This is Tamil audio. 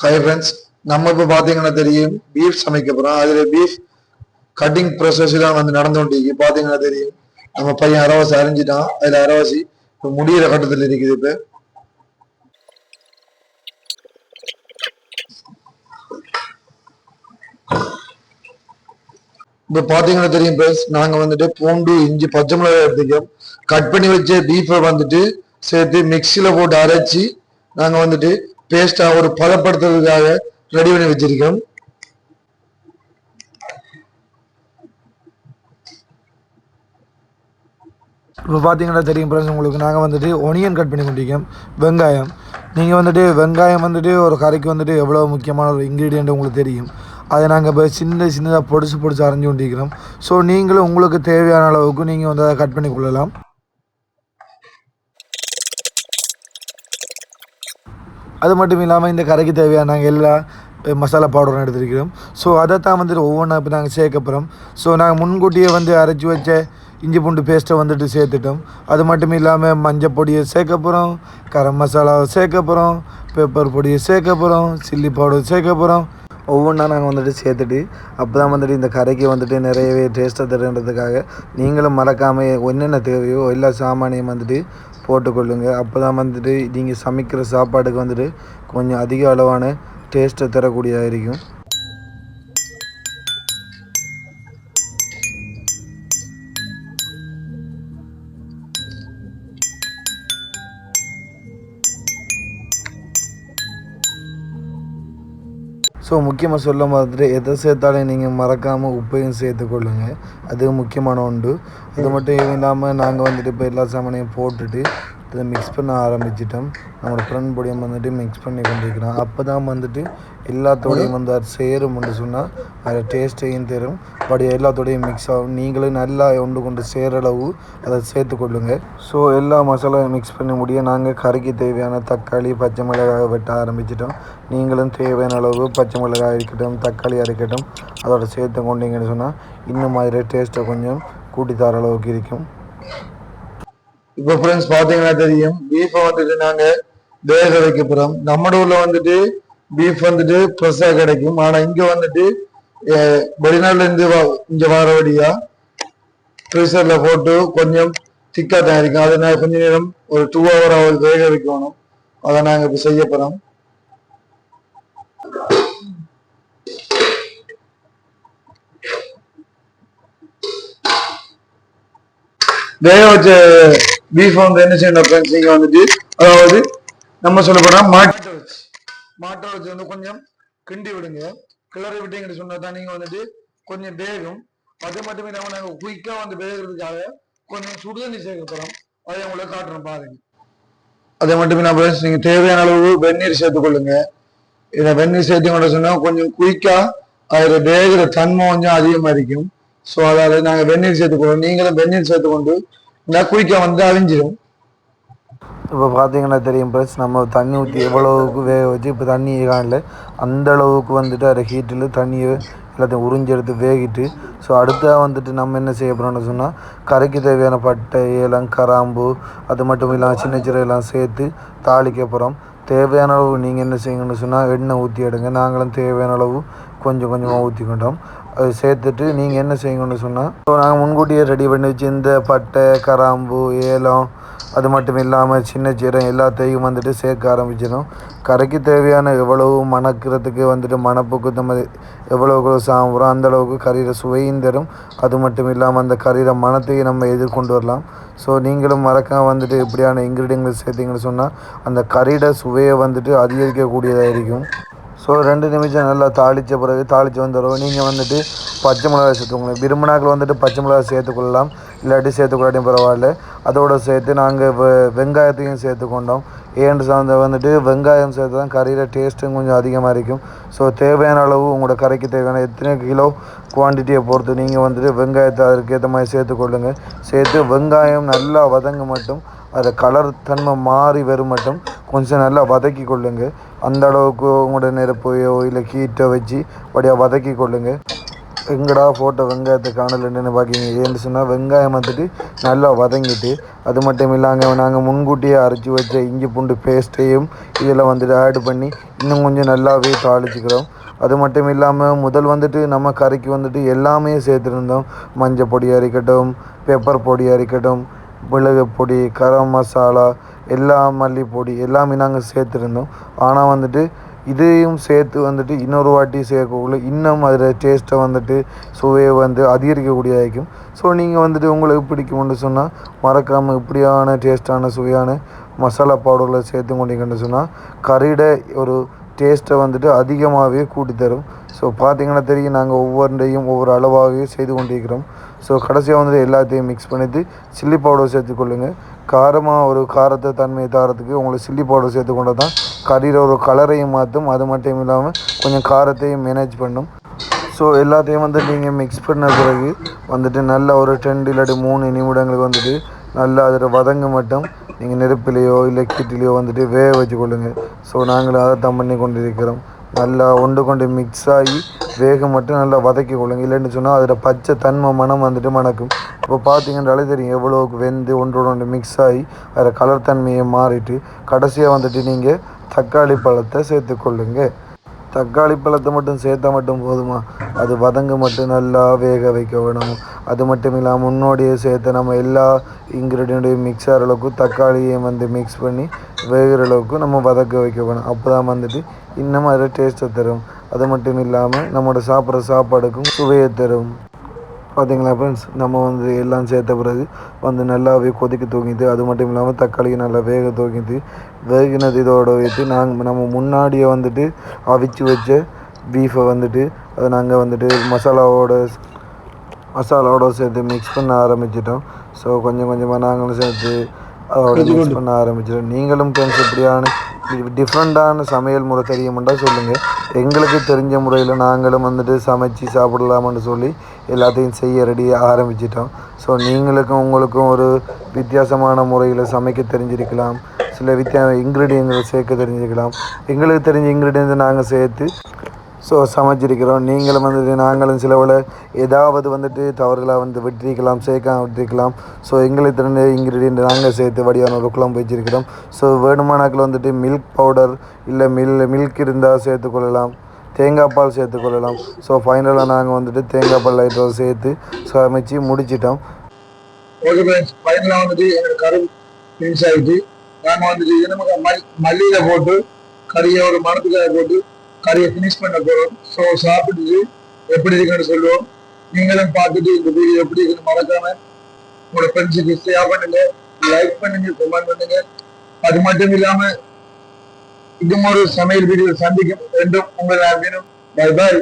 ஹை ஃப்ரெண்ட்ஸ் நம்ம இப்போ பார்த்தீங்கன்னா தெரியும் பீஃப் சமைக்க போகிறோம் அதில் பீஃப் கட்டிங் ப்ராசஸ் தான் வந்து நடந்து கொண்டிருக்கு பார்த்தீங்கன்னா தெரியும் நம்ம பையன் அரவாசி அரைஞ்சிட்டான். அதில் அரவாசி இப்போ முடியிற கட்டத்தில் இருக்குது இப்போ. இப்போ பார்த்தீங்கன்னா தெரியும் ப்ளஸ் நாங்கள் வந்துட்டு பூண்டு இஞ்சி பச்சை மிளகாய் எடுத்துக்கோம் கட் பண்ணி வச்ச பீஃபை வந்துட்டு சேர்த்து மிக்சியில் போட்டு அரைச்சி நாங்கள் வந்துட்டு பேஸ்ட்டாக ஒரு பதப்படுத்துறதுக்காக ரெடி பண்ணி வச்சிருக்கோம் இப்போ பார்த்தீங்கன்னா தெரியும் ஃப்ரெண்ட்ஸ் உங்களுக்கு நாங்கள் வந்துட்டு ஒனியன் கட் பண்ணி கொண்டிருக்கோம். வெங்காயம். நீங்கள் வந்துட்டு வெங்காயம் வந்துட்டு ஒரு கறிக்கு வந்துட்டு எவ்வளோ முக்கியமான ஒரு இன்க்ரீடியண்ட் உங்களுக்கு தெரியும். அதை நாங்கள் இப்போ சின்ன சின்னதாக பொடிச்சு பொடிச்சு அரைஞ்சு கொண்டிருக்கிறோம். ஸோ நீங்களும் உங்களுக்கு தேவையான அளவுக்கு நீங்கள் வந்து அதை கட் பண்ணி கொள்ளலாம். அது மட்டும் இல்லாமல் இந்த கரைக்கு தேவையான நாங்கள் எல்லா மசாலா பவுடரும் எடுத்துருக்கிறோம். ஸோ அதை தான் வந்துட்டு ஒவ்வொன்றா இப்போ நாங்கள் சேர்க்க போகிறோம் ஸோ நாங்கள் முன்கூட்டியே வந்து அரைச்சி வச்ச இஞ்சி பூண்டு பேஸ்ட்டை வந்துட்டு சேர்த்துட்டோம். அது மட்டும் இல்லாமல் மஞ்சள் பொடியை சேர்க்க போகிறோம் கரம் மசாலாவை சேர்க்க போகிறோம் பெப்பர் பொடியை சேர்க்க போகிறோம் சில்லி பவுடர் சேர்க்க போகிறோம் ஒவ்வொன்றா நாங்கள் வந்துட்டு சேர்த்துட்டு அப்போ தான் வந்துட்டு இந்த கரைக்கு வந்துட்டு நிறையவே டேஸ்ட்டாக தருன்றதுக்காக நீங்களும் மறக்காமல் என்னென்ன தேவையோ எல்லா சாமானையும் வந்துட்டு போட்டுக்கொள்ளுங்கள் அப்போ தான் வந்துட்டு நீங்கள் சமைக்கிற சாப்பாடுக்கு வந்துட்டு கொஞ்சம் அதிக அளவான டேஸ்ட்டை தரக்கூடியதாக இருக்கும். ஸோ முக்கியமாக சொல்ல மாதிரி எதை சேர்த்தாலும் நீங்கள் மறக்காமல் உப்பையும் சேர்த்துக்கொள்ளுங்க அது முக்கியமான ஒன்று. அது மட்டும் இல்லாமல் நாங்கள் வந்துட்டு இப்போ எல்லா சாமானையும் போட்டுட்டு இதை மிக்ஸ் பண்ண ஆரம்பிச்சிட்டோம். நம்மளோட ஃப்ரெண்ட் பொடியும் வந்துட்டு மிக்ஸ் பண்ணி கொண்டிருக்கிறோம். அப்போ தான் வந்துட்டு எல்லாத்தோடையும் வந்து அது சேரும்னு சொன்னால் அதில் டேஸ்ட்டையும் தரும். பட் எல்லாத்தோடையும் மிக்ஸ் ஆகும். நீங்களும் நல்லா ஒன்று கொண்டு சேரளவு அளவு அதை கொள்ளுங்கள் ஸோ எல்லா மசாலாவும் மிக்ஸ் பண்ணி முடிய நாங்கள் கறிக்கு தேவையான தக்காளி பச்சை மிளகாய் வெட்ட ஆரம்பிச்சிட்டோம். நீங்களும் தேவையான அளவு பச்சை மிளகாய் இருக்கட்டும் தக்காளி இருக்கட்டும் அதோட சேர்த்து கொண்டீங்கன்னு சொன்னால் இன்னும் மாதிரி டேஸ்ட்டை கொஞ்சம் கூட்டி தர அளவுக்கு இருக்கும். இப்போ ஃப்ரெண்ட்ஸ் பார்த்தீங்கன்னா தெரியும் பீஃபை வந்துட்டு நாங்கள் வேக வைக்க போகிறோம் நம்ம ஊரில் வந்துட்டு பீஃப் வந்துட்டு ஃப்ரெஷ்ஷாக கிடைக்கும். ஆனால் இங்கே வந்துட்டு அஹ், வெளிநாட்டுல இருந்து வா- இங்க வர வழியா ஃப்ரீசர்ல போட்டு கொஞ்சம் திக்காக தான் இருக்கும் அதை நான் கொஞ்ச நேரம் ஒரு டூ ஹவர் ஆகுது வேக வைக்கணும். அதை நாங்கள் இப்போ செய்ய போகிறோம் வேக வச்ச பீஃப் வந்து என்ன செய்யணும் ஃப்ரெண்ட்ஸ் வந்துட்டு அதாவது நம்ம சொல்ல போனா மாட்டை வச்சு மாட்டை வச்சு வந்து கொஞ்சம் கிண்டி விடுங்க. கிளறி விட்டீங்கன்னு சொன்னா தான் நீங்க வந்துட்டு கொஞ்சம் வேகும். அது மட்டும் இல்லாமல் நாங்கள் குயிக்காக வந்து வேகிறதுக்காக கொஞ்சம் சுடுதண்ணி சேர்க்க போகிறோம் அதை உங்களுக்கு காட்டுறோம் பாருங்க. அதே மட்டும் இல்லாம friends, தேவையான அளவு வெந்நீர் சேர்த்துக்கொள்ளுங்க இதை வெந்நீர் சேர்த்து சொன்னால் கொஞ்சம் குயிக்காக அதில் வேகிற தன்மை கொஞ்சம் அதிகமாக இருக்கும். ஸோ அதாவது நாங்கள் வெந்நீர் சேர்த்துக்கொள்ளும் நீங்களும் வெந்நீர் சேர்த்துக்கொண்டு இந்த குயிக்கா வந்து அழிஞ்சிடும் இப்போ பார்த்தீங்கன்னா தெரியும் ப்ளஸ் நம்ம தண்ணி ஊற்றி எவ்வளவுக்கு வேக வச்சு இப்போ தண்ணி காணல அந்த அளவுக்கு வந்துட்டு அதை ஹீட்டில் தண்ணியை எல்லாத்தையும் உறிஞ்சி எடுத்து வேகிட்டு ஸோ அடுத்தா வந்துட்டு நம்ம என்ன செய்ய போகிறோம்னு சொன்னால் கரைக்கு தேவையான பட்டை ஏலம் கராம்பு அது மட்டும் இல்லாமல் சின்ன சின்ன எல்லாம் சேர்த்து தாளிக்க போகிறோம் தேவையான அளவு நீங்கள் என்ன செய்யணும்னு சொன்னால் எண்ணெய் ஊற்றி எடுங்க. நாங்களும் தேவையான அளவு கொஞ்சம் கொஞ்சமாக ஊற்றிக்கிட்டோம் அது சேர்த்துட்டு நீங்கள் என்ன செய்யணும்னு சொன்னால் ஸோ நாங்கள் முன்கூட்டியே ரெடி பண்ணி வச்சு இந்த பட்டை கராம்பு ஏலம் அது மட்டும் இல்லாமல் சின்ன சீரம் எல்லாத்தையும் வந்துட்டு சேர்க்க ஆரம்பிச்சிடும் கரைக்கு தேவையான எவ்வளவு மணக்கிறதுக்கு வந்துட்டு மணப்புக்கு நம்ம எவ்வளோ சாப்பிட்றோம் அந்த அளவுக்கு கறியில் சுவையும் தரும். அது மட்டும் இல்லாமல் அந்த கறியில் மணத்தையும் நம்ம எதிர்கொண்டு வரலாம். ஸோ நீங்களும் மறக்காம வந்துட்டு இப்படியான இன்க்ரீடியன்கள் சேர்த்தீங்கன்னு சொன்னால் அந்த கறியோட சுவையை வந்துட்டு அதிகரிக்கக்கூடியதாக இருக்கும். ஸோ ரெண்டு நிமிஷம் நல்லா தாளித்த பிறகு தாளித்து வந்துடும் நீங்கள் வந்துட்டு பச்சை மிளகாய் சேர்த்துக்கோங்க விரும்பினாக்கள் வந்துட்டு பச்சை மிளகாய் சேர்த்துக்கொள்ளலாம் இல்லாட்டி சேர்த்துக்கொள்ளாட்டியும் பரவாயில்ல. அதோட சேர்த்து நாங்கள் வெங்காயத்தையும் சேர்த்துக்கொண்டோம் ஏன்னு சார்ந்த வந்துட்டு வெங்காயம் சேர்த்து தான் கறியில் டேஸ்ட்டும் கொஞ்சம் அதிகமாக இருக்கும். ஸோ தேவையான அளவு உங்களோட கறிக்கு தேவையான எத்தனை கிலோ குவான்டிட்டியை பொறுத்து நீங்கள் வந்துட்டு வெங்காயத்தை அதுக்கேற்ற மாதிரி சேர்த்துக்கொள்ளுங்க சேர்த்து வெங்காயம் நல்லா வதங்க மட்டும் அதை கலர் தன்மை மாறி வரும் மட்டும் கொஞ்சம் நல்லா வதக்கி கொள்ளுங்கள் அந்த அளவுக்கு உங்களோட நெருப்பையோ இல்லை ஹீட்டோ வச்சு அப்படியே வதக்கி கொள்ளுங்கள் எங்கடா போட்ட வெங்காயத்தை காணலன்னு பார்க்கிங்க ஏன்னு சொன்னால் வெங்காயம் வந்துட்டு நல்லா வதங்கிட்டு அது மட்டும் இல்லாமல் நாங்கள் முன்கூட்டியே அரைச்சி வச்ச இஞ்சி பூண்டு பேஸ்ட்டையும் இதில் வந்துட்டு ஆட் பண்ணி இன்னும் கொஞ்சம் நல்லாவே தாளிச்சுக்கிறோம். அது மட்டும் இல்லாமல் முதல் வந்துட்டு நம்ம கறிக்கு வந்துட்டு எல்லாமே சேர்த்துருந்தோம். மஞ்சள் பொடியாக இருக்கட்டும் பெப்பர் பொடியாக இருக்கட்டும் மிளகு பொடி கரம் மசாலா எல்லா மல்லிப்பொடி எல்லாமே நாங்கள் சேர்த்துருந்தோம். ஆனால் வந்துட்டு இதையும் சேர்த்து வந்துட்டு இன்னொரு வாட்டி சேர்க்கக்குள்ள இன்னும் அதில் டேஸ்ட்டை வந்துட்டு சுவையை வந்து அதிகரிக்கக்கூடிய ஆகிக்கும். ஸோ நீங்கள் வந்துட்டு உங்களுக்கு பிடிக்கும்னு சொன்னால் மறக்காமல் இப்படியான டேஸ்ட்டான சுவையான மசாலா பவுடரில் சேர்த்து கொண்டீங்கன்னு சொன்னால் கறியிட ஒரு டேஸ்ட்டை வந்துட்டு அதிகமாகவே கூட்டி தரும் ஸோ பார்த்தீங்கன்னா தெரியும் நாங்கள் ஒவ்வொன்றையும் ஒவ்வொரு அளவாகவே செய்து கொண்டிருக்கிறோம். ஸோ கடைசியாக வந்துட்டு எல்லாத்தையும் மிக்ஸ் பண்ணிவிட்டு சில்லி பவுடர் சேர்த்துக்கொள்ளுங்கள் காரமாக ஒரு காரத்தை தன்மையை தாரத்துக்கு உங்களுக்கு சில்லி பவுடர் சேர்த்துக்கொண்டா தான் கறியில் ஒரு கலரையும் மாற்றும் அது மட்டும் இல்லாமல் கொஞ்சம் காரத்தையும் மேனேஜ் பண்ணும். ஸோ எல்லாத்தையும் வந்து நீங்கள் மிக்ஸ் பண்ண பிறகு வந்துட்டு நல்ல ஒரு ரெண்டு இல்லாட்டி மூணு நிமிடங்களுக்கு வந்துட்டு நல்லா அதில் வதங்க மட்டும் நீங்கள் நெருப்பிலையோ இல்லை கீட்டிலையோ வந்துட்டு வேக வச்சு கொள்ளுங்கள் ஸோ நாங்கள் அதை தான் பண்ணி கொண்டு இருக்கிறோம் நல்லா ஒன்று கொண்டு மிக்ஸ் ஆகி வேக மட்டும் நல்லா வதக்கி கொள்ளுங்க. இல்லைன்னு சொன்னால் அதில் பச்சை தன்மை மனம் வந்துட்டு மணக்கும். இப்போ பார்த்தீங்கன்றாலே தெரியும் எவ்வளோக்கு வெந்து ஒன்றோட ஒன்று மிக்ஸ் ஆகி அதில் கலர் தன்மையை மாறிட்டு கடைசியாக வந்துட்டு நீங்கள் தக்காளி பழத்தை சேர்த்துக்கொள்ளுங்கள் தக்காளி பழத்தை மட்டும் சேர்த்தா மட்டும் போதுமா? அது வதங்க மட்டும் நல்லா வேக வைக்க வேணும். அது மட்டும் இல்லாமல் முன்னோடியே சேர்த்து நம்ம எல்லா இன்க்ரீடியண்ட்டையும் மிக்ஸ் ஆகிற அளவுக்கு தக்காளியையும் வந்து மிக்ஸ் பண்ணி வேகிற அளவுக்கு நம்ம வதக்க வைக்க வேணும். அப்போ தான் வந்துட்டு இன்னும் அதில் டேஸ்ட்டை தரும். அது மட்டும் இல்லாமல் நம்மளோட சாப்பிட்ற சாப்பாடுக்கும் சுவையை தரும். பார்த்தீங்களா ஃப்ரெண்ட்ஸ் நம்ம வந்து எல்லாம் சேர்த்த பிறகு வந்து நல்லாவே கொதிக்க தூங்கிது அது மட்டும் இல்லாமல் தக்காளி நல்லா வேக தூங்கிது வேகினது இதோட வைத்து நாங்கள் நம்ம முன்னாடியே வந்துட்டு அவிச்சு வச்ச பீஃபை வந்துட்டு அதை நாங்கள் வந்துட்டு மசாலாவோட மசாலாவோட சேர்த்து மிக்ஸ் பண்ண ஆரம்பிச்சிட்டோம். ஸோ கொஞ்சம் கொஞ்சமாக நாங்களும் சேர்த்து அதோட மிக்ஸ் பண்ண ஆரம்பிச்சிட்டோம். நீங்களும் ஃப்ரெண்ட்ஸ் எப்படியான டிஃப்ரெண்ட்டான சமையல் முறை தெரியுமெண்டா சொல்லுங்கள் எங்களுக்கு தெரிஞ்ச முறையில் நாங்களும் வந்துட்டு சமைச்சு சாப்பிடலாம்னு சொல்லி எல்லாத்தையும் செய்ய ரெடியாக ஆரம்பிச்சிட்டோம். ஸோ நீங்களுக்கும் உங்களுக்கும் ஒரு வித்தியாசமான முறையில் சமைக்க தெரிஞ்சிருக்கலாம். சில வித்தியா இன்க்ரீடியங்களை சேர்க்க தெரிஞ்சிருக்கலாம். எங்களுக்கு தெரிஞ்ச இன்க்ரீடியன்ஸை நாங்கள் சேர்த்து ஸோ சமைச்சிருக்கிறோம். நீங்களும் வந்துட்டு நாங்களும் சிலவில் ஏதாவது வந்துட்டு தவறுகளாக வந்து விட்டிருக்கலாம் சேர்க்காம விட்டிருக்கலாம். ஸோ எங்களுக்கு தெரிஞ்ச இன்க்ரீடியன்ட் நாங்கள் சேர்த்து வடிவான ஒரு குழம்பு வச்சிருக்கிறோம். ஸோ வேணுமானாக்கள் வந்துட்டு மில்க் பவுடர் இல்லை மில் மில்க் இருந்தால் சேர்த்துக்கொள்ளலாம் தேங்காய் பால் சேர்த்துக்கொள்ளலாம் ஸோ ஃபைனலாக நாங்கள் வந்துட்டு தேங்காய் பால் லைட்டோட சேர்த்து சமைச்சு முடிச்சிட்டோம். ஓகே ஃப்ரெண்ட்ஸ் ஃபைனலாக வந்துட்டு கரு ஃபினிஷ் ஆகிட்டு நாங்கள் வந்துட்டு நமக்கு மல்லியில் போட்டு கறியை ஒரு மரத்துக்காக போட்டு கறியை ஃபினிஷ் பண்ண போகிறோம் ஸோ சாப்பிட்டு எப்படி இருக்குன்னு சொல்லுவோம். நீங்களும் பார்த்துட்டு இந்த வீடியோ எப்படி இருக்குன்னு மறக்காம உங்களோட ஃப்ரெண்ட்ஸுக்கு ஷேர் பண்ணுங்க. லைக் பண்ணுங்க கமெண்ட் பண்ணுங்க. அது மட்டும் இல்லாம இன்னும் ஒரு சமையல் வீடியோ சந்திக்கும். என்றும் உங்கள் பை பாய்